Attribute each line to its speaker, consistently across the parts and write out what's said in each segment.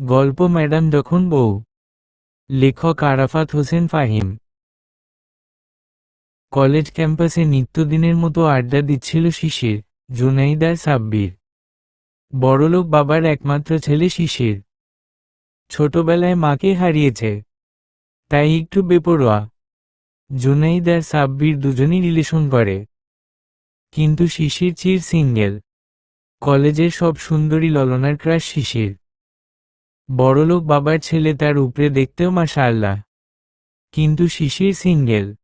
Speaker 1: গল্প ম্যাডাম যখন বউ। লেখক আরাফাত হোসেন ফাহিম। কলেজ ক্যাম্পাসে নিত্যদিনের মতো আড্ডা দিচ্ছিল শিশির, জুনাইদ আর সাব্বির। বড়লোক বাবার একমাত্র ছেলে শিশির। ছোটবেলায় মাকে হারিয়েছে। তাই একটু বেপরোয়া। জুনাইদ আর সাব্বির দুজনই রিলেশন করে। কিন্তু শিশির চির সিঙ্গেল। কলেজের সব সুন্দরী ললনার ক্রাশ শিশির। বড়লোক বাবার ছেলে তার উপরে দেখতেও মাশাআল্লাহ। কিন্তু শিশির সিঙ্গেল।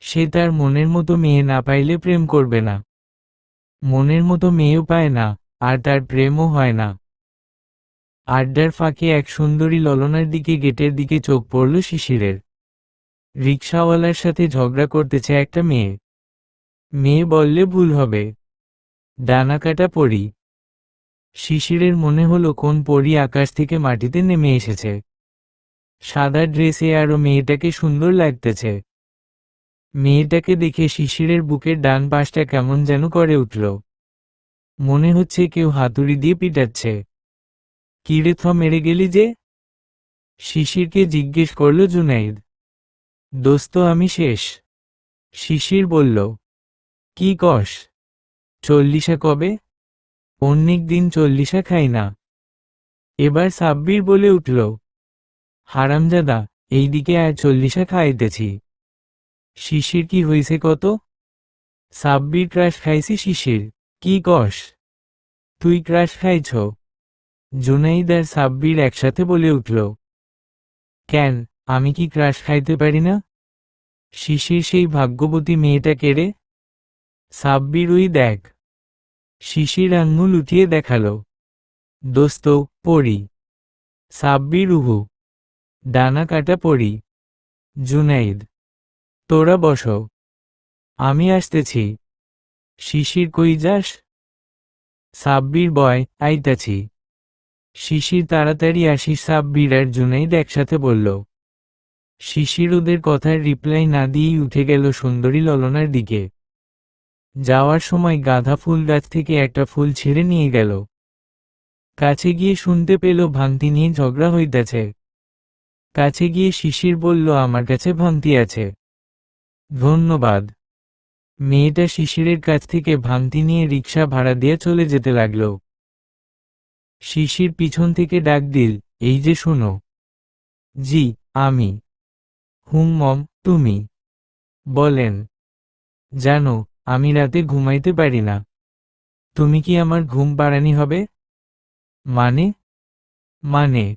Speaker 1: সে তার মনের মতো মেয়ে না পাইলে প্রেম করবে না। মনের মতো মেয়েও পায় না, আর তার প্রেমও হয় না। আড্ডার ফাঁকে এক সুন্দরী ললনার দিকে গেটের দিকে চোখ পড়ল শিশিরের। রিক্সাওয়ালার সাথে ঝগড়া করতেছে একটা মেয়ে। মেয়ে বললে ভুল হবে। ডানা কাটা পড়ি শিশিরের মনে হলো কোন পরি আকাশ থেকে মাটিতে নেমে এসেছে। সাদা ড্রেসে আরও মেয়েটাকে সুন্দর লাগতেছে। মেয়েটাকে দেখে শিশিরের বুকের ডান পাশটা কেমন যেন করে উঠল। মনে হচ্ছে কেউ হাতুড়ি দিয়ে পিটাচ্ছে। কিরে থ মেরে গেলি যে? শিশিরকে জিজ্ঞেস করল জুনাইদ। দোস্ত, আমি শেষ। শিশির বলল, কি কস? চল্লিশে কবে? অনেক দিন চল্লিশা খাই না। এবার সাব্বির বলে উঠল, হারামজাদা, এইদিকে আর চল্লিশা খাইতেছি। শিশির কি হইছে কত? সাব্বির ক্রাশ খাইছি শিশির, কি কস? তুই ক্রাশ খাইছ? জুনাইদ আর সাব্বির একসাথে বলে উঠল, কেন, আমি কি ক্রাশ খাইতে পারি না? শিশির সেই ভাগ্যবতী মেয়েটা কেড়ে সাব্বির ওই দেখ শিশির আঙুল উঠিয়ে দেখাল। দোস্ত, পড়ি। সাব্বির উহু ডানা কাটা পড়ি। জুনাইদ, তোরা বস। আমি আসতেছি। শিশির, কই যাস? সাব্বির বয়, আইতাছি। শিশির তাড়াতাড়ি আসি সাব্বির আর জুনাইদ একসাথে বলল। শিশির ওদের কথার রিপ্লাই না দিয়েই উঠে গেল সুন্দরী ললনার দিকে। যাওয়ার সময় গাঁধা ফুল গাছ থেকে একটা ফুল ছিঁড়ে নিয়ে গেল। কাছে গিয়ে শুনতে পেল ভাঙতি নিয়ে ঝগড়া হইতেছে। কাছে গিয়ে শিশির বলল, আমার কাছে ভাঙতি আছে। ধন্যবাদ। মেয়েটা শিশিরের কাছ থেকে ভাঙতি নিয়ে রিক্সা ভাড়া দিয়ে চলে যেতে লাগল। শিশির পিছন থেকে ডাক দিল, এই যে শোনো। জি, আমি। হুম, মম, তুমি? বলেন। জানো আমি রাতে ঘুমাইতে পারি না। তুমি কি আমার ঘুম পাড়ানি হবে? মানে? মানে?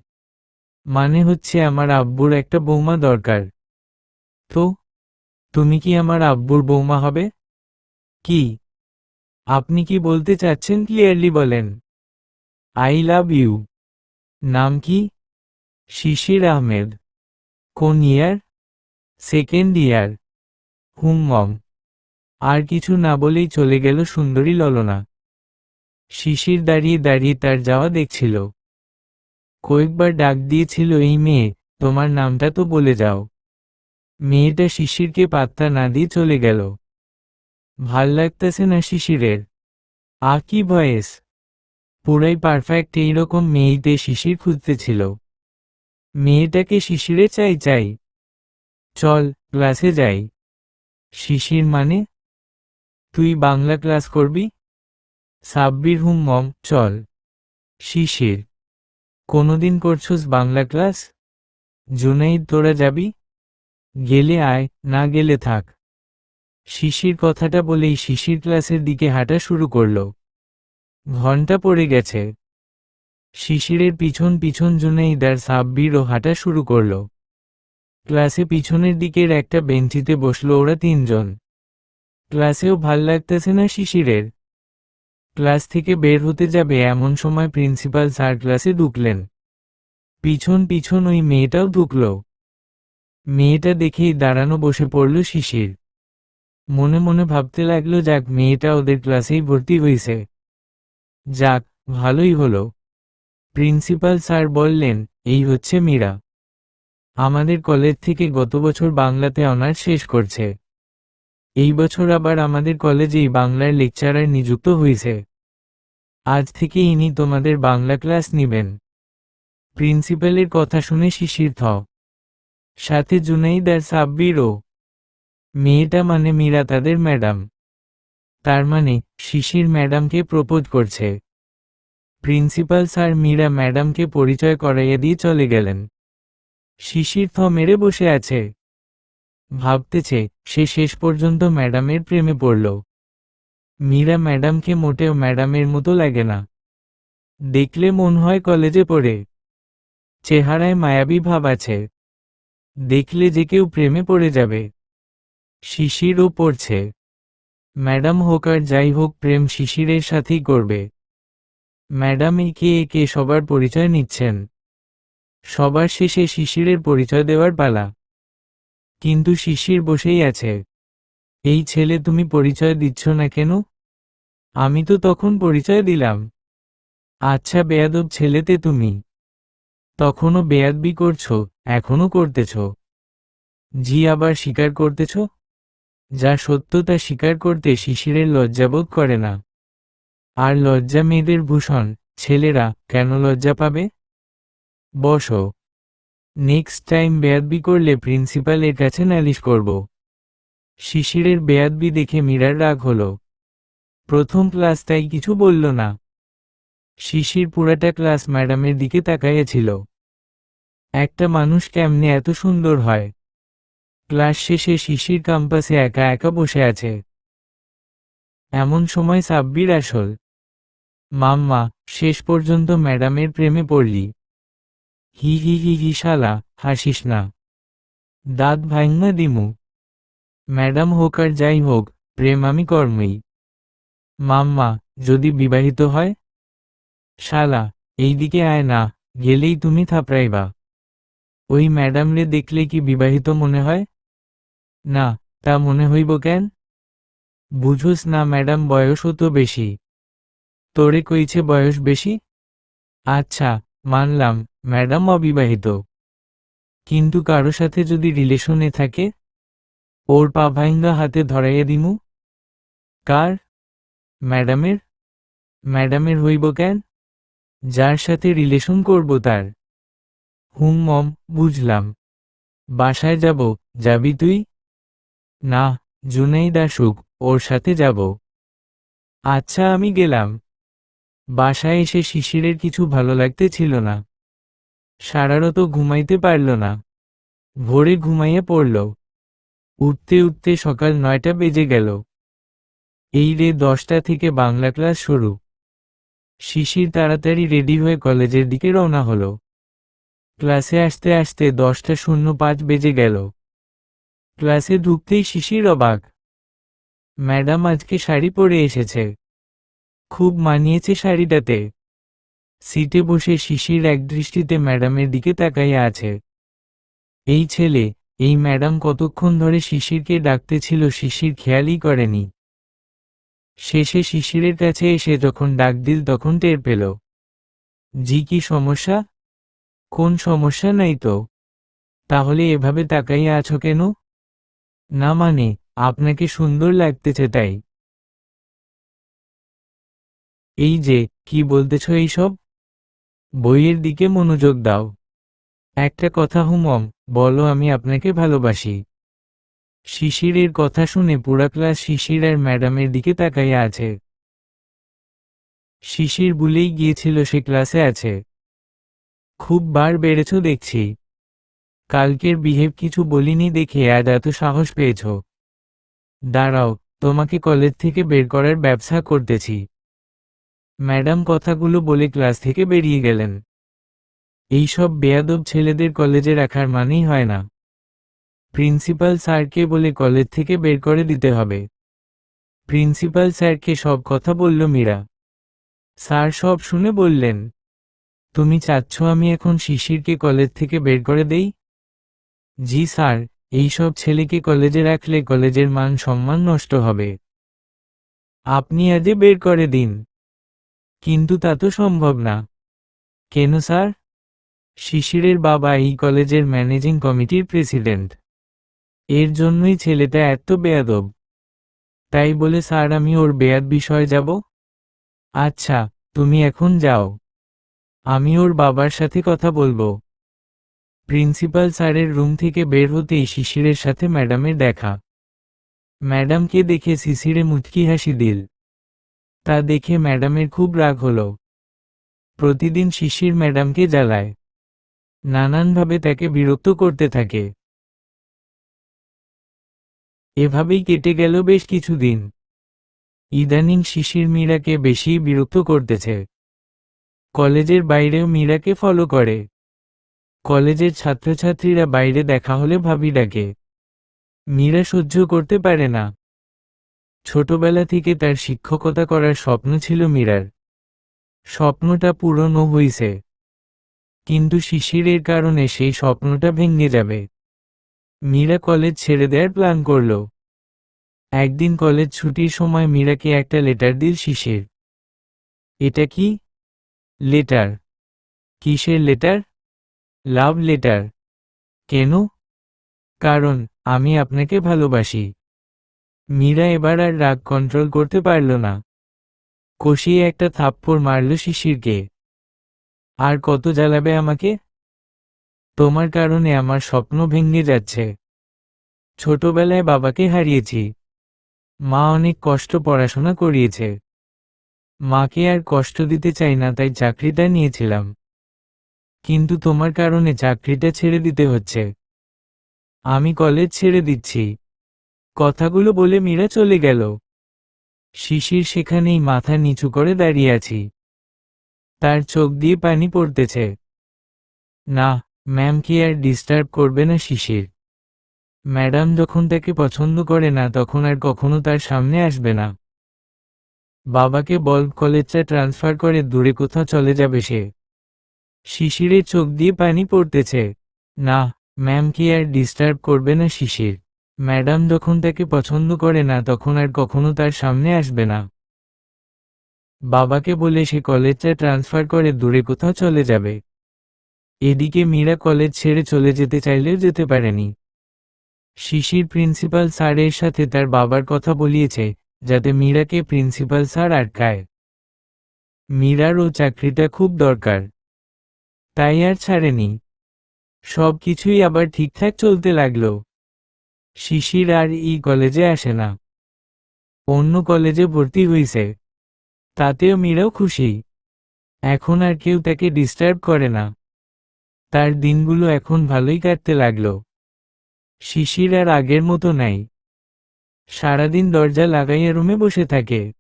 Speaker 1: মানে হচ্ছে আমার আব্বুর একটা বৌমা দরকার। তো? তুমি কি আমার আব্বুর বৌমা হবে? কি? আপনি কি বলতে চাচ্ছেন ক্লিয়ারলি বলেন। I love you. নাম কি? শিশির আহমেদ। কোন ইয়ার? Second year. হুম, মম। আর কিছু না বলেই চলে গেল সুন্দরী ললনা। শিশির দাঁড়িয়ে দাঁড়িয়ে তার যাওয়া দেখছিল। কয়েকবার ডাক দিয়েছিল, এই মেয়ে, তোমার নামটা তো বলে যাও। মেয়েটা শিশিরকে পাত্তা না দিয়ে চলে গেল। ভালো লাগতেছে না শিশিরের। আ, কি ভয়েস? পুরাই পারফেক্ট এইরকম মেয়েতে শিশির খুঁজতেছিল। মেয়েটাকে শিশিরে চাই চাই। চল ক্লাসে যাই। শিশির মানে তুই বাংলা ক্লাস করবি? সাব্বির হুম, মম, চল। শিশির, কোনোদিন করছস বাংলা ক্লাস? জুনাইদ, তোরা যাবি? গেলে আয়, না গেলে থাক। শিশির কথাটা বলেই শিশির ক্লাসের দিকে হাঁটা শুরু করল। ঘণ্টা পড়ে গেছে। শিশিরের পিছন পিছন জুনাইদ আর সাব্বিরও হাঁটা শুরু করল। ক্লাসে পিছনের দিকের একটা বেঞ্চিতে বসল ওরা তিনজন। ক্লাসেও ভালো লাগতেছে না শিশিরের। ক্লাস থেকে বের হতে যাবে এমন সময় প্রিন্সিপাল স্যার ক্লাসে ঢুকলেন। পিছন পিছন ওই মেয়েটাও ঢুকল। মেয়েটা দেখেই দাঁড়ানো বসে পড়ল শিশির। মনে মনে ভাবতে লাগল, যাক, মেয়েটা ওদের ক্লাসেই ভর্তি হয়েছে যাক, ভালোই হলো। প্রিন্সিপাল স্যার বললেন, এই হচ্ছে মীরা। আমাদের কলেজ থেকে গত বছর বাংলাতে অনার্স শেষ করছে। এই বছর আবার আমাদের কলেজেই বাংলার লেকচারার নিযুক্ত হয়েছে। আজ থেকে ইনি তোমাদের বাংলা ক্লাস নিবেন। প্রিন্সিপালের কথা শুনে শিশির থ সাথে জুনাইদ আর সাব্বিরও। মেয়েটা মানে মীরা তাদের ম্যাডাম। তার মানে শিশির ম্যাডামকে প্রপোজ করছে। প্রিন্সিপাল স্যার মীরা ম্যাডামকে পরিচয় করাইয়ে দিয়ে চলে গেলেন। শিশির থ মেরে বসে আছে। ভাবতেছে, সে শেষ পর্যন্ত ম্যাডামের প্রেমে পড়ল। মীরা ম্যাডামকে মোটেও ম্যাডামের মতো লাগে না। দেখলে মন হয় কলেজে পড়ে। চেহারায় মায়াবী ভাব আছে। দেখলে যে কেউ প্রেমে পড়ে যাবে। শিশিরও পড়ছে। ম্যাডাম হোক আর যাই হোক, প্রেম শিশিরের সাথেই করবে। ম্যাডাম একে একে সবার পরিচয় নিচ্ছেন। সবার শেষে শিশিরের পরিচয় দেওয়ার পালা। কিন্তু শিশির বসেই আছে। এই ছেলে তুমি পরিচয় দিচ্ছ না কেন? আমি তো তখন পরিচয় দিলাম। আচ্ছা বেয়াদব ছেলেতে তুমি। তখনও বেয়াদবি করছ, এখনও করতেছ। জি আবার স্বীকার করতেছ? যা সত্য তা স্বীকার করতে শিশিরের লজ্জাবোধ করে না। আর লজ্জা মেয়েদের ভূষণ, ছেলেরা কেন লজ্জা পাবে? বসো। নেক্সট টাইম বেয়াদবি করলে প্রিন্সিপালের কাছে নালিশ করব। শিশিরের বেয়াদবি দেখে মীরার রাগ হল। প্রথম ক্লাস তাই কিছু বলল না। শিশির পুরাটা ক্লাস ম্যাডামের দিকে তাকাইয়াছিল। একটা মানুষ কেমনে এত সুন্দর হয়। ক্লাস শেষে শিশির ক্যাম্পাসে একা একা বসে আছে। এমন সময় সাব্বির আসল। মাম্মা, শেষ পর্যন্ত ম্যাডামের প্রেমে পড়লি। হি হি হি হি শালা, হাসিস না। দাঁত ভাইঙ্গা দিমু। ম্যাডাম হোক আর যাই হোক, প্রেম আমি কর্মই। মাম্মা, যদি বিবাহিত হয়? শালা, এইদিকে আয় না, গেলেই তুমি থাপড়াইবা। ওই ম্যাডামরে দেখলে কি বিবাহিত মনে হয়? না, তা মনে হইব কেন? বুঝোস না ম্যাডাম, বয়সও তো বেশি। তোরে কইছে বয়স বেশি? আচ্ছা মানলাম, ম্যাডাম অবিবাহিত। কিন্তু কারও সাথে যদি রিলেশনে থাকে? ওর পা ভাইঙ্গা হাতে ধরাইয়া দিমু? কার? ম্যাডামের? ম্যাডামের হইব কেন? যার সাথে রিলেশন করব তার? হুম, মম, বুঝলাম। বাসায় যাব, যাবি তুই? না জুনেই দাসুক ওর সাথে যাব। আচ্ছা আমি গেলাম। বাসায় এসে শিশিরের কিছু ভালো লাগতে ছিল না। সারারত ঘুমাইতে পারল না। ভোরে ঘুমাইয়া পড়ল। উঠতে উঠতে সকাল নয়টা বেজে গেল। এই রে দশটা থেকে বাংলা ক্লাস শুরু। শিশির তাড়াতাড়ি রেডি হয়ে কলেজের দিকে রওনা হলো। ক্লাসে আসতে আসতে দশটা শূন্য পাঁচ বেজে গেল। ক্লাসে ঢুকতেই শিশির অবাক। ম্যাডাম আজকে শাড়ি পরে এসেছে। খুব মানিয়েছে শাড়িটাতে। সিটে বসে শিশির একদৃষ্টিতে ম্যাডামের দিকে তাকাইয়া আছে। এই ছেলে, এই ম্যাডাম কতক্ষণ ধরে শিশিরকে ডাকতেছিল শিশির খেয়ালই করেনি। শেষে শিশিরের কাছে এসে যখন ডাক দিল তখন টের পেল। জি কি সমস্যা? কোন সমস্যা নাই তো? তাহলে এভাবে তাকাইয়া আছো কেন? না মানে আপনাকে সুন্দর লাগতেছে তাই। এই যে, কি বলতেছ এইসব? বইয়ের দিকে মনোযোগ দাও। একটা কথা হুমম, বলো আমি আপনাকে ভালোবাসি। শিশিরের কথা শুনে পুরা ক্লাস শিশির আর ম্যাডামের দিকে তাকাইয়া আছে। শিশির বলেই গিয়েছিল সে ক্লাসে আছে। খুব বার বেড়েছ দেখছি। কালকের বিহেভ কিছু বলিনি দেখে আজ এত সাহস পেয়েছ। দাঁড়াও, তোমাকে কলেজ থেকে বের করার ব্যবসা করতেছি। ম্যাডাম কথাগুলো বলে ক্লাস থেকে বেরিয়ে গেলেন। এইসব বেয়াদব ছেলেদের কলেজে রাখার মানেই হয় না। প্রিন্সিপাল স্যারকে বলে কলেজ থেকে বের করে দিতে হবে। প্রিন্সিপাল স্যারকে সব কথা বলল মীরা। স্যার সব শুনে বললেন, তুমি চাচ্ছ আমি এখন শিশিরকে কলেজ থেকে বের করে দেই? জি স্যার, এইসব ছেলেকে কলেজে রাখলে কলেজের মান সম্মান নষ্ট হবে। আপনি আজে বের করে দিন। কিন্তু তা তো সম্ভব না। কেন, স্যার? শিশিরের বাবা এই কলেজের ম্যানেজিং কমিটির প্রেসিডেন্ট। এর জন্যই ছেলেটা এত বেয়াদব। তাই বলে, স্যার, আমি ওর বেয়াদ বিষয়ে যাব? আচ্ছা তুমি এখন যাও। আমি ওর বাবার সাথে কথা বলব। প্রিন্সিপাল স্যারের রুম থেকে বের হতেই শিশিরের সাথে ম্যাডামের দেখা। ম্যাডামকে দেখে শিশিরে মুচকি হাসি দিল। তা দেখে ম্যাডামের খুব রাগ হল। প্রতিদিন শিশির ম্যাডামকে জ্বালায়। নানানভাবে তাকে বিরক্ত করতে থাকে। এভাবেই কেটে গেল বেশ কিছুদিন। ইদানিং শিশির মীরাকে বেশি বিরক্ত করতেছে। কলেজের বাইরেও মীরাকে ফলো করে। কলেজের ছাত্রছাত্রীরা বাইরে দেখা হলে ভাবি ডাকে। মীরা সহ্য করতে পারে না। ছোটবেলা থেকে তার শিক্ষকতা করার স্বপ্ন ছিল মীরার। স্বপ্নটা পূরণও হইছে। কিন্তু শিশিরের কারণে সেই স্বপ্নটা ভেঙে যাবে। মীরা কলেজ ছেড়ে দেওয়ার প্ল্যান করল। একদিন কলেজ ছুটির সময় মীরাকে একটা লেটার দিল শিশির। এটা কি? লেটার। কিসের লেটার? Love letter. কেন? কারণ আমি আপনাকে ভালোবাসি। মীরা এবার আর রাগ কন্ট্রোল করতে পারল না। কষিয়ে একটা থাপ্পড় মারল শিশিরকে। আর কত জ্বালাবে আমাকে? তোমার কারণে আমার স্বপ্ন ভেঙে যাচ্ছে। ছোটবেলায় বাবাকে হারিয়েছি। মা অনেক কষ্ট পড়াশোনা করিয়েছে। মাকে আর কষ্ট দিতে চাই না, তাই চাকরিটা নিয়েছিলাম। কিন্তু তোমার কারণে চাকরিটা ছেড়ে দিতে হচ্ছে। আমি কলেজ ছেড়ে দিচ্ছি। কথাগুলো বলে মীরা চলে গেল। শিশির সেখানেই মাথা নিচু করে দাঁড়িয়ে আছি। তার চোখ দিয়ে পানি পড়তেছে। না, ম্যাম কি আর ডিস্টার্ব করবে না শিশির। ম্যাডাম যখন তাকে পছন্দ করে না, তখন আর কখনো তার সামনে আসবে না। বাবাকে বল, কলেজটা ট্রান্সফার করে দূরে কোথাও চলে যাবে সে। শিশিরের চোখ দিয়ে পানি পড়তেছে। না, ম্যাম কি আর ডিস্টার্ব করবে না শিশির। ম্যাডাম যখন তাকে পছন্দ করে না, তখন আর কখনো তার সামনে আসবে না। বাবাকে বলে সে কলেজটা ট্রান্সফার করে দূরে কোথাও চলে যাবে। এদিকে মীরা কলেজ ছেড়ে চলে যেতে চাইলেও যেতে পারেনি। শিশির প্রিন্সিপাল স্যারের সাথে তার বাবার কথা বলিয়েছে, যাতে মীরাকে প্রিন্সিপাল স্যার আটকায়। মীরার ও চাকরিটা খুব দরকার। তাই আর ছাড়েনি। সব কিছুই আবার ঠিকঠাক চলতে লাগল। শিশির আর ই কলেজে আসে না। অন্য কলেজে ভর্তি হইছে। তাতেও মীরাও খুশি। এখন আর কেউ তাকে ডিস্টার্ব করে না। তার দিনগুলো এখন ভালোই কাটতে লাগল। শিশির আর আগের মতো নাই। সারাদিন দরজা লাগাইয়া রুমে বসে থাকে।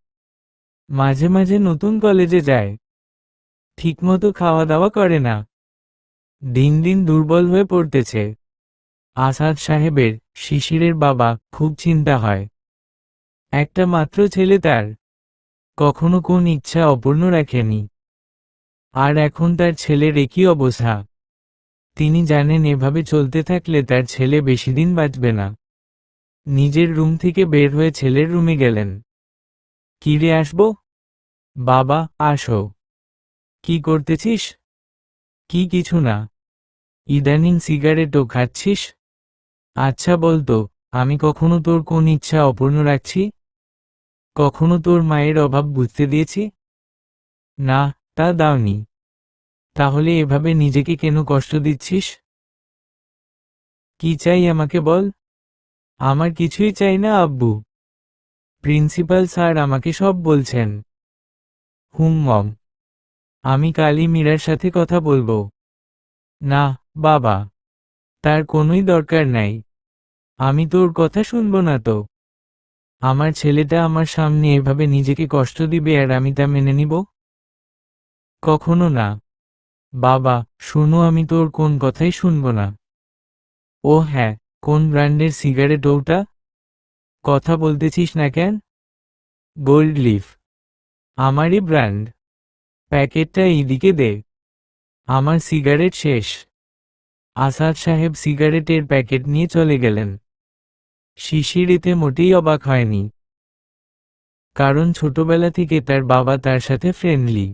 Speaker 1: মাঝে মাঝে নতুন কলেজে যায়। ঠিকমতো খাওয়া দাওয়া করে না। দিন দিন দুর্বল হয়ে পড়তেছে। আসাদ সাহেবের শিশিরের বাবা খুব চিন্তা হয়। একটা মাত্র ছেলে তার। কখনো কোন ইচ্ছা অপূর্ণ রাখেনি। আর এখন তার ছেলের একই অবস্থা। তিনি জানেন এভাবে চলতে থাকলে তার ছেলে বেশি দিন বাঁচবে না। নিজের রুম থেকে বের হয়ে ছেলের রুমে গেলেন। কিরে আসব? বাবা, আসো। কি করতেছিস? কি কিছু না। ইদানিং সিগারেটও খাচ্ছিস? আচ্ছা বলতো, আমি কখনো তোর কোন ইচ্ছা অপূর্ণ রাখছি? কখনো তোর মায়ের অভাব বুঝতে দিয়েছি? না, তা দাওনি। তাহলে এভাবে নিজেকে কেন কষ্ট দিচ্ছিস? কি চাই আমাকে বল? আমার কিছুই চাই না, আব্বু। প্রিন্সিপাল স্যার আমাকে সব বলছেন। হুম, মম। আমি কালি মীরার সাথে কথা বলব। না, বাবা। তার কোনোই দরকার নাই। আমি তোর কথা শুনব না তো। আমার ছেলেটা আমার সামনে এভাবে নিজেকে কষ্ট দিবে আর আমি তা মেনে নিব? কখনো না। বাবা, শোনো আমি তোর কোন কথাই শুনব না। ও হ্যাঁ কোন ব্র্যান্ডের সিগারেট ওটা? কথা বলতেছিস না কেন? Gold leaf. আমারই ব্র্যান্ড। প্যাকেটটা এইদিকে দে। আমার সিগারেট শেষ। আসাদ সাহেব সিগারেটের প্যাকেট নিয়ে চলে গেলেন। শিশির এতে মোটেই অবাক হয়নি। কারণ ছোটবেলা থেকে তার বাবা তার সাথে ফ্রেন্ডলি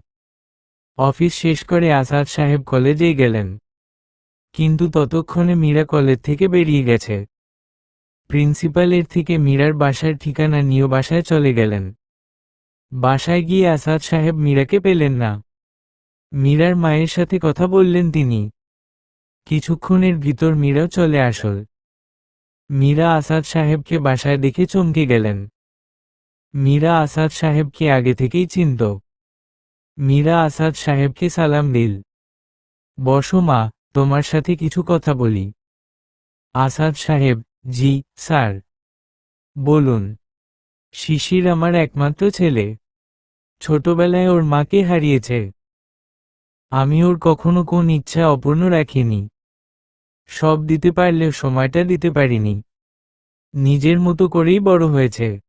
Speaker 1: অফিস শেষ করে আসাদ সাহেব কলেজে গেলেন। কিন্তু ততক্ষণে মীরা কলেজ থেকে বেরিয়ে গেছে। প্রিন্সিপালের থেকে মীরার বাসার ঠিকানা নিয়ে বাসায় চলে গেলেন। বাসায় গিয়ে আসাদ সাহেব মীরাকে পেলেন না। মীরার মায়ের সাথে কথা বললেন তিনি। কিছুক্ষণের ভিতর মীরাও চলে আসল। মীরা আসাদ সাহেবকে বাসায় দেখে চমকে গেলেন। মীরা আসাদ সাহেবকে আগে থেকেই চিনত। মীরা আসাদ সাহেবকে সালাম দিল। বসো মা, তোমার সাথে কিছু কথা বলি। আসাদ সাহেব, জি, স্যার। বলুন, শিশির আমার একমাত্র ছেলে। ছোটবেলায় ওর মাকে হারিয়েছে। আমি ওর কখনো কোন ইচ্ছা অপূর্ণ রাখিনি। সব দিতে পারলেও সময়টা দিতে পারিনি। নিজের মতো করেই বড় হয়েছে।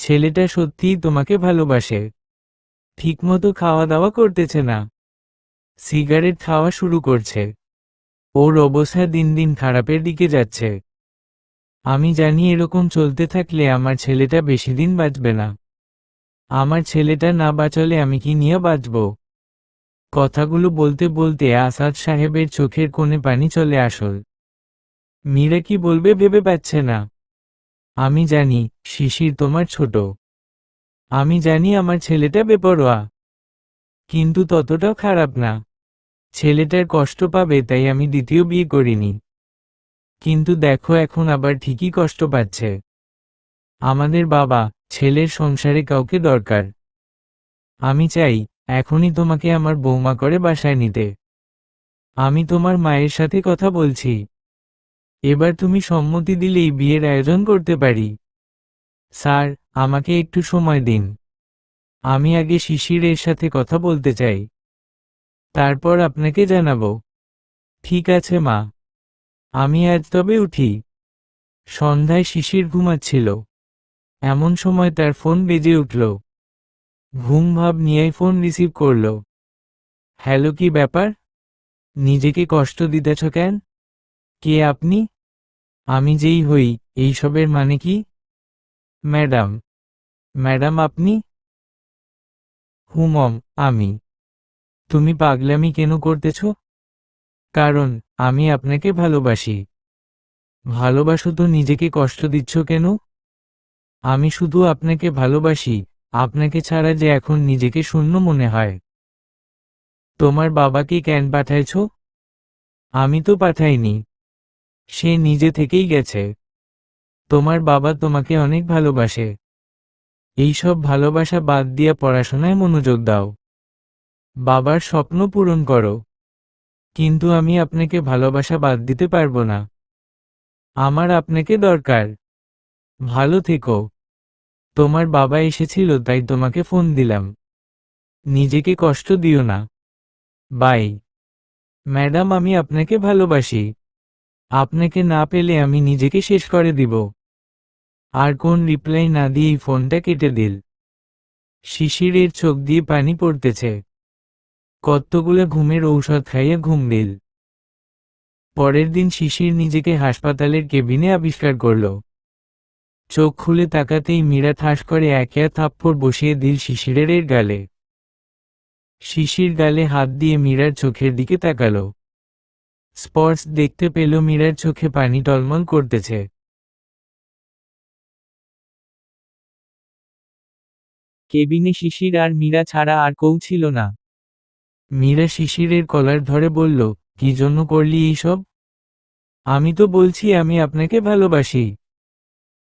Speaker 1: ছেলেটা সত্যিই তোমাকে ভালোবাসে। ঠিকমতো খাওয়া দাওয়া করতেছে না। সিগারেট খাওয়া শুরু করছে। ওর অবস্থা দিন দিন খারাপের দিকে যাচ্ছে। আমি জানি এরকম চলতে থাকলে আমার ছেলেটা বেশি দিন বাঁচবে না। আমার ছেলেটা না বাঁচলে আমি কি নিয়ে বাঁচব? কথাগুলো বলতে বলতে আসাদ সাহেবের চোখের কোণে পানি চলে আসল। মীরা কি বলবে ভেবে পাচ্ছে না। আমি জানি, শিশির তোমার ছোট। আমি জানি আমার ছেলেটা বেপরোয়া। কিন্তু ততটাও খারাপ না। ছেলেটার কষ্ট পাবে তাই আমি দ্বিতীয় বিয়ে করিনি। কিন্তু দেখো এখন আবার ঠিকই কষ্ট পাচ্ছে। আমাদের বাবা, ছেলের সংসারে কাউকে দরকার। আমি চাই এখনই তোমাকে আমার বৌমা করে বাসায় নিতে। আমি তোমার মায়ের সাথে কথা বলছি। এবার তুমি সম্মতি দিলেই বিয়ের আয়োজন করতে পারি। স্যার, আমাকে একটু সময় দিন। আমি আগে শিশিরের সাথে কথা বলতে চাই। তারপর আপনাকে জানাব। ঠিক আছে, মা। আমি আজ তবে উঠি। সন্ধ্যায় শিশির ঘুমাচ্ছিল। এমন সময় তার ফোন বেজে উঠল। ঘুম ভাব নিয়ে ফোন রিসিভ করল। হ্যালো কি ব্যাপার? নিজেকে কষ্ট দিতেছ কেন? কে আপনি? আমি যেই হই, এইসবের মানে কি? ম্যাডাম ম্যাডাম আপনি? হুমম, আমি। তুমি পাগলামি কেন করতেছ? কারণ, আমি আপনাকে ভালোবাসি। ভালোবাসো তো নিজেকে কষ্ট দিচ্ছ কেন? আমি শুধু আপনাকে ভালোবাসি আপনাকে ছাড়া যে এখন নিজেকে শূন্য মনে হয়। তোমার বাবাকে কেন পাঠাইছ? আমি তো পাঠাইনি। সে নিজে থেকেই গেছে। তোমার বাবা তোমাকে অনেক ভালোবাসে। এইসব ভালোবাসা বাদ দিয়া পড়াশোনায় মনোযোগ দাও। বাবার স্বপ্ন পূরণ করো। কিন্তু আমি আপনাকে ভালোবাসা বাদ দিতে পারব না। আমার আপনাকে দরকার। ভালো থেকো। তোমার বাবা এসেছিল, তাই তোমাকে ফোন দিলাম। নিজেকে কষ্ট দিও না। বাই। ম্যাডাম, আমি আপনাকে ভালোবাসি। আপনাকে না পেলে আমি নিজেকে শেষ করে দিব। আর কোন রিপ্লাই না দিয়েই ফোনটা কেটে দিল। শিশিরের চোখ দিয়ে পানি পড়তেছে। কতগুলো ঘুমের ঔষধ খাইয়ে ঘুম দিল। পরের দিন শিশির নিজেকে হাসপাতালের কেবিনে আবিষ্কার করল। চোখ খুলে তাকাতেই মীরা ঠাস করে একে থাপ্পড় বসিয়ে দিল শিশিরের গালে। শিশির গালে হাত দিয়ে মীরার চোখের দিকে তাকাল। স্পর্শ দেখতে পেল মীরার চোখে পানি টলমল করতেছে। কেবিনে শিশির আর মীরা ছাড়া আর কেউ ছিল না। মীরা শিশিরের কলার ধরে বলল, কি জন্য করলি এইসব? আমি তো বলছি আমি আপনাকে ভালোবাসি।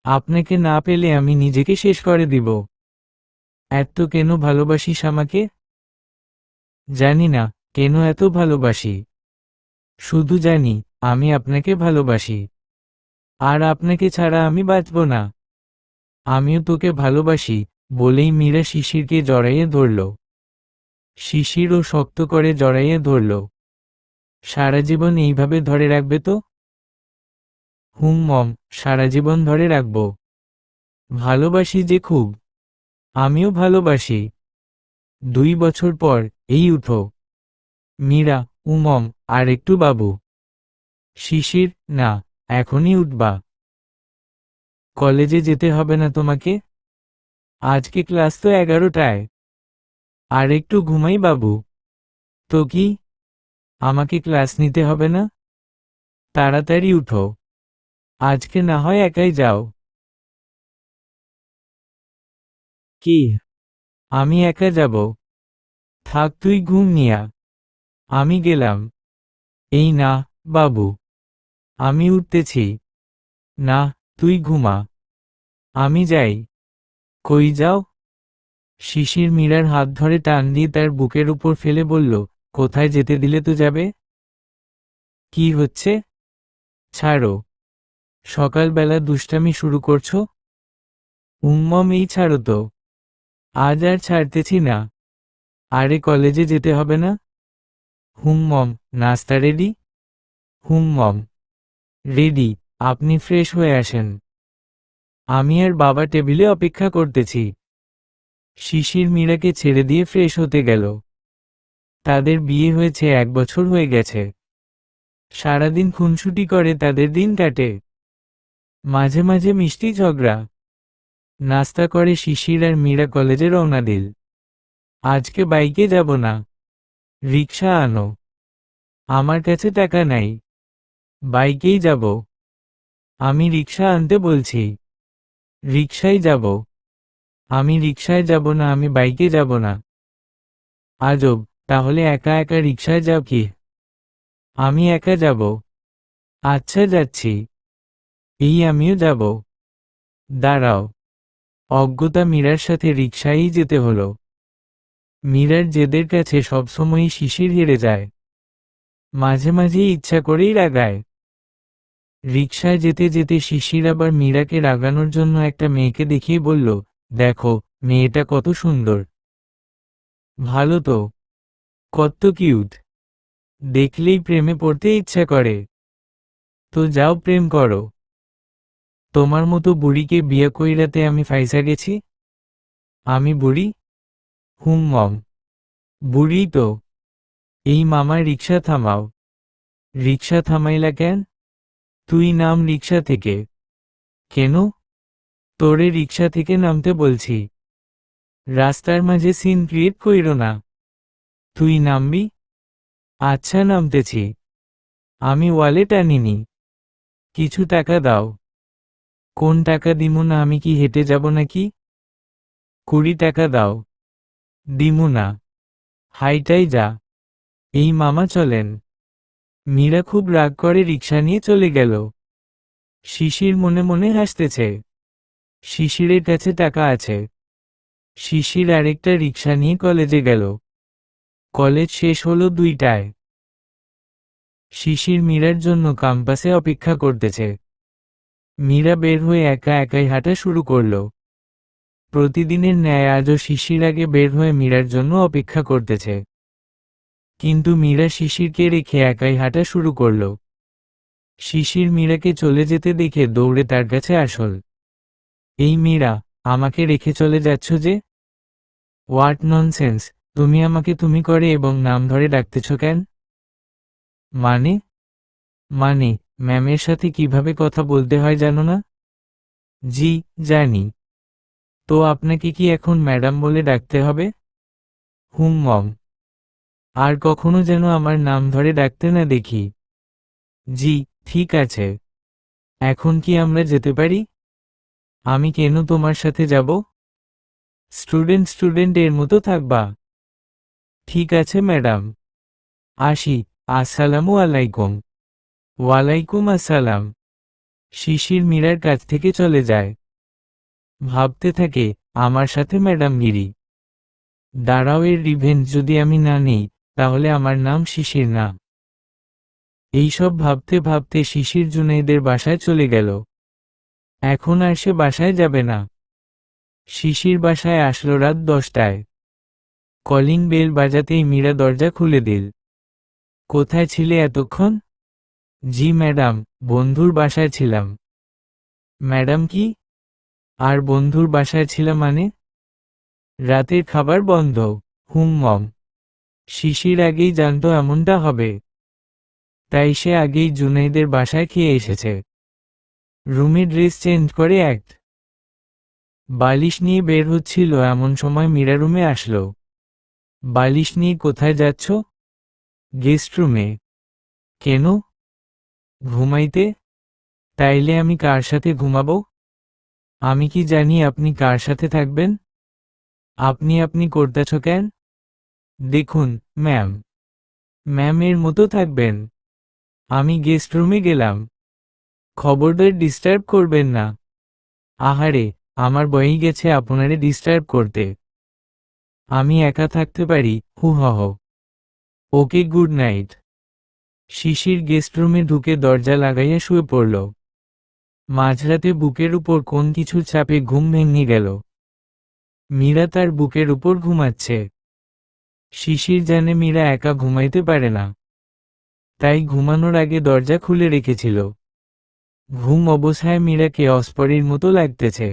Speaker 1: আপনাকে না পেলে আমি নিজেকে শেষ করে দিব। এত কেন ভালোবাসিস আমাকে? জানি না, কেন এত ভালোবাসি? শুধু জানি, আমি আপনাকে ভালোবাসি। আর আপনাকে ছাড়া আমি বাঁচব না। আমিও তোকে ভালোবাসি, বলেই মীরা শিশিরকে জড়াইয়ে ধরল। শিশিরও শক্ত করে জড়াইয়ে ধরল। সারা জীবন এইভাবে ধরে রাখবে তো? হুম, মম, সারা জীবন ধরে রাখব। ভালোবাসি যে খুব, আমিও ভালোবাসি। দুই বছর পর এই উঠো। মীরা উমম আর একটু বাবু। শিশির, না, এখনই উঠবা। কলেজে যেতে হবে না তোমাকে? আজকে ক্লাস তো এগারোটায়। আর একটু ঘুমাই বাবু। তো কি? আমাকে ক্লাস নিতে হবে না? তাড়াতাড়ি উঠো। আজকে না হয় একাই যাও। কি? আমি একা যাব। থাক তুই ঘুম নিয়া। আমি গেলাম। এই না বাবু। আমি উঠতেছি। না তুই ঘুমা। আমি যাই। কই যাও? শিশির মীরার হাত ধরে টান দিয়ে তার বুকের উপর ফেলে বলল কোথায় যেতে দিলে তো যাবে? কি হচ্ছে? ছাড়ো। সকালবেলা দুষ্টামি শুরু করছ? উম্মম, এই ছাড়ো তো। আজ আর ছাড়তেছি না। আরে কলেজে যেতে হবে না? হুম্মম, নাস্তা রেডি? হুম্মম, রেডি, আপনি ফ্রেশ হয়ে আসেন। আমি আর বাবা টেবিলে অপেক্ষা করতেছি। শিশির মীরাকে ছেড়ে দিয়ে ফ্রেশ হতে গেল। তাদের বিয়ে হয়েছে এক বছর হয়ে গেছে। সারাদিন খুনসুটি করে তাদের দিন কাটে। মাঝে মাঝে মিষ্টি ঝগড়া। নাস্তা করে শিশির আর মীরা কলেজে রওনা দিল। আজকে বাইকে যাব না। রিক্সা আনো। আমার কাছে টাকা নাই। বাইকেই যাব। আমি রিক্সা আনতে বলছি। রিক্সায় যাব। আমি রিক্সায় যাব না, আমি বাইকে যাব না। আজব, তাহলে একা একা রিক্সায় যাও কি? আমি একা যাব। আচ্ছা যাচ্ছি। এই আমিও যাব। দাঁড়াও। অজ্ঞতা মীরার সাথে রিক্সায়ই যেতে হলো। মীরার জেদের কাছে সবসময়ই শিশির হেরে যায়। মাঝে মাঝেই ইচ্ছা করেই রাগায়। রিকশায় যেতে যেতে শিশির আবার মীরাকে রাগানোর জন্য একটা মেয়েকে দেখিয়ে বলল, দেখো, মেয়েটা কত সুন্দর। ভালো তো। কত কিউট। দেখলেই প্রেমে পড়তে ইচ্ছা করে। তো যাও প্রেম করো। তোমার মতো বুড়িকে বিয়ে কইরাতে আমি ফাইসা গেছি? আমি বুড়ি? হুম, মম। বুড়ি তো। এই মামা রিক্সা থামাও। রিক্সা থামাইলা কেন? তুই নাম রিক্সা থেকে। কেন? তোরে রিক্সা থেকে নামতে বলছি। রাস্তার মাঝে সিন ক্রিয়েট কইর না। তুই নামবি? আচ্ছা নামতেছি। আমি ওয়ালেট আনিনি। কিছু টাকা দাও। কোন টাকা দিমু না, আমি কি হেঁটে যাব নাকি? কুড়ি টাকা দাও। দিমু না। হাইটাই যা। এই মামা চলেন। মীরা খুব রাগ করে রিক্সা নিয়ে চলে গেল। শিশির মনে মনে হাসতেছে। শিশিরের কাছে টাকা আছে। শিশির আরেকটা রিক্সা নিয়ে কলেজে গেল। কলেজ শেষ হলো দুইটায়। শিশির মীরার জন্য কাম্পাসে অপেক্ষা করতেছে। মীরা বের হয়ে একা একাই হাঁটা শুরু করল। প্রতিদিনের ন্যায় আজও শিশির আগে বের হয়ে মীরার জন্য অপেক্ষা করতেছে। কিন্তু মীরা শিশিরকে রেখে একাই হাঁটা শুরু করল। শিশির মীরাকে চলে যেতে দেখে দৌড়ে তার কাছে আসল। এই মীরা, আমাকে রেখে চলে যাচ্ছ যে? হোয়াট ননসেন্স, তুমি আমাকে তুমি করে এবং নাম ধরে ডাকতেছ কেন? মানে? মানে ম্যামের সাথে কীভাবে কথা বলতে হয় জানো না? জি, জানি। তো আপনাকে কি এখন ম্যাডাম বলে ডাকতে হবে? হুম, মম। আর কখনো যেন আমার নাম ধরে ডাকতে না দেখি। জি, ঠিক আছে। এখন কি আমরা যেতে পারি? আমি কেন তোমার সাথে যাব? স্টুডেন্ট স্টুডেন্ট এর মতো থাকবা। ঠিক আছে, ম্যাডাম। আসি। আসসালামু আলাইকুম। ওয়ালাইকুম আসসালাম। শিশির মীরার কাছ থেকে চলে যায়। ভাবতে থাকে, আমার সাথে ম্যাডাম গিরি। দাঁড়াও এর রিভেঞ্জ যদি আমি না নেই, তাহলে আমার নাম শিশির না। এইসব ভাবতে ভাবতে শিশির জুনেদের বাসায় চলে গেল। এখন আর সে বাসায় যাবে না। শিশির বাসায় আসলো রাত দশটায়। কলিং বেল বাজাতেই মীরা দরজা খুলে দিল। কোথায় ছিলে এতক্ষণ? জি ম্যাডাম, বন্ধুর বাসায় ছিলাম। ম্যাডাম কি? আর বন্ধুর বাসায় ছিলাম মানে? রাতের খাবার বন্ধ, হুম মম। শিশির আগেই জানতো এমনটা হবে। তাই সে আগেই জুনাইদের বাসায় খেয়ে এসেছে। রুমে ড্রেস চেঞ্জ করে এক। বালিশ নিয়ে বের হচ্ছিল, এমন সময় মীরা রুমে আসলো। বালিশ নিয়ে কোথায় যাচ্ছ? গেস্ট রুমে। কেন? ঘুমাইতে? তাইলে আমি কার সাথে ঘুমাবো? আমি কি জানি আপনি কার সাথে থাকবেন? আপনি আপনি করতেছ কেন? দেখুন, ম্যাম। ম্যামের মতো থাকবেন। আমি গেস্ট রুমে গেলাম। খবরদার ডিস্টার্ব করবেন না। আহারে, আমার বই গেছে আপনারে ডিস্টার্ব করতে। আমি একা থাকতে পারি, হু হ হ। Okay good night. Shishir guest রুমে ঢুকে দরজা লাগাইয়া শুয়ে পড়ল। মাঝরাতে বুকের উপর কোন কিছুর চাপে ঘুম ভেঙে গেল। মীরা তার বুকের উপর ঘুমাচ্ছে। শিশির জানে মীরা একা ঘুমাইতে পারে না। তাই ঘুমানোর আগে দরজা খুলে রেখেছিল। ঘুম অবস্থায় মীরাকে অস্পরের মতো লাগতেছে।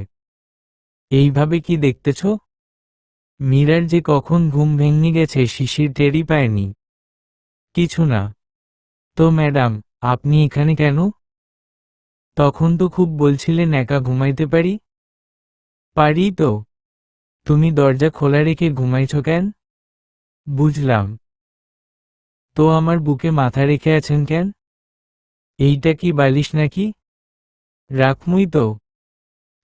Speaker 1: এইভাবে কি দেখতেছ? মীরার যে কখন ঘুম ভেঙে গেছে শিশির টেরই পায়নি। কিছু না। তো ম্যাডাম, আপনি এখানে কেন? তখন তো খুব বলছিলেন একা ঘুমাইতে পারি। পারি তো। তুমি দরজা খোলা রেখে ঘুমাইছ কেন? বুঝলাম। তো আমার বুকে মাথা রেখে আছেন কেন? এইটা কি বালিশ নাকি? রাখমুই তো।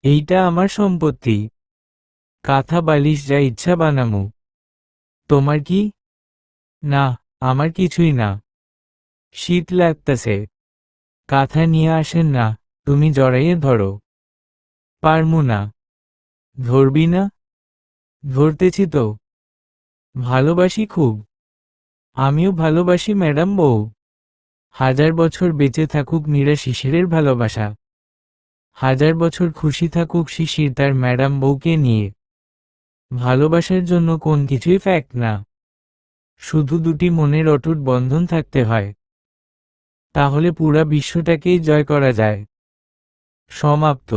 Speaker 1: এইটা আমার সম্পত্তি। কাঁথা বালিশ যা ইচ্ছা বানামু। তোমার কি? না, আমার কিছুই না। শীত লাগতেছে। কাঁথা নিয়ে আসেন না, তুমি জড়াইয়ে ধরো। পারমু না। ধরবি না? ধরতেছি তো। ভালোবাসি খুব। আমিও ভালোবাসি ম্যাডাম বউ। হাজার বছর বেঁচে থাকুক মীরা শিশিরের ভালোবাসা। হাজার বছর খুশি থাকুক শিশির তার ম্যাডাম বউকে নিয়ে। ভালোবাসার জন্য কোন কিছুই ফ্যাক্ট না। শুধু দুটি মনের অটুট বন্ধন থাকতে হয়। তাহলে পুরা বিশ্বটাকেই জয় করা যায়। সমাপ্ত।